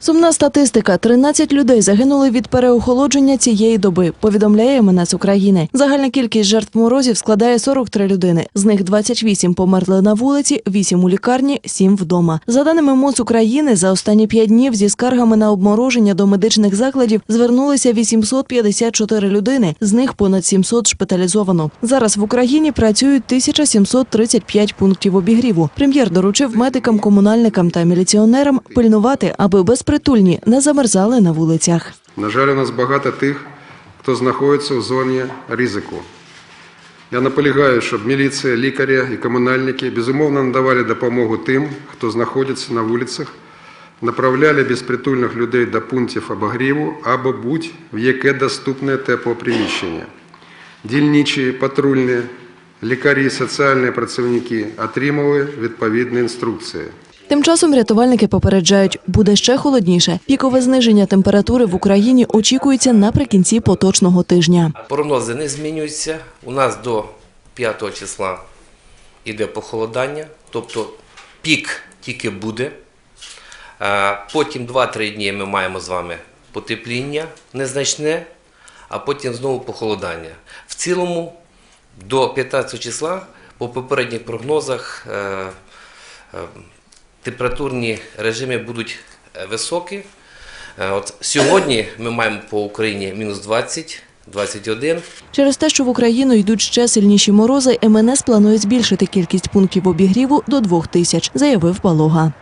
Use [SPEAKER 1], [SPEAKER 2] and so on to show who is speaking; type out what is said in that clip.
[SPEAKER 1] Сумна статистика: 13 людей загинули від переохолодження цієї доби. Повідомляє МНС України. Загальна кількість жертв морозів складає 43 людини. З них 28 померли на вулиці, 8 у лікарні, 7 вдома. За даними МОЗ України, за останні 5 днів зі скаргами на обмороження до медичних закладів звернулися 854 людини. З них понад 700 шпиталізовано. Зараз в Україні працюють 1735 пунктів обігріву. Прем'єр доручив медикам, комунальникам та міліціонерам пильнувати, аби безпритульні не замерзали на вулицях.
[SPEAKER 2] На жаль, у нас багато тих, хто знаходиться в зоні ризику. Я наполягаю, щоб міліція, лікарі і комунальники безумовно надавали допомогу тим, хто знаходиться на вулицях, направляли безпритульних людей до пунктів обогріву або будь-в яке доступне теплоприміщення. Дільничі, патрульні, лікарі, соціальні працівники отримали відповідні інструкції.
[SPEAKER 1] Тим часом рятувальники попереджають, буде ще холодніше. Пікове зниження температури в Україні очікується наприкінці поточного тижня.
[SPEAKER 3] Прогнози не змінюються. У нас до 5 числа йде похолодання, тобто пік тільки буде. Потім 2-3 дні ми маємо з вами потепління незначне, а потім знову похолодання. В цілому до 15 числа по попередніх прогнозах е, е, температурні режими будуть е, високі. Е, От сьогодні ми маємо по Україні мінус 20, 21.
[SPEAKER 1] Через те, що в Україну йдуть ще сильніші морози, МНС планує збільшити кількість пунктів обігріву до двох тисяч, заявив Балога.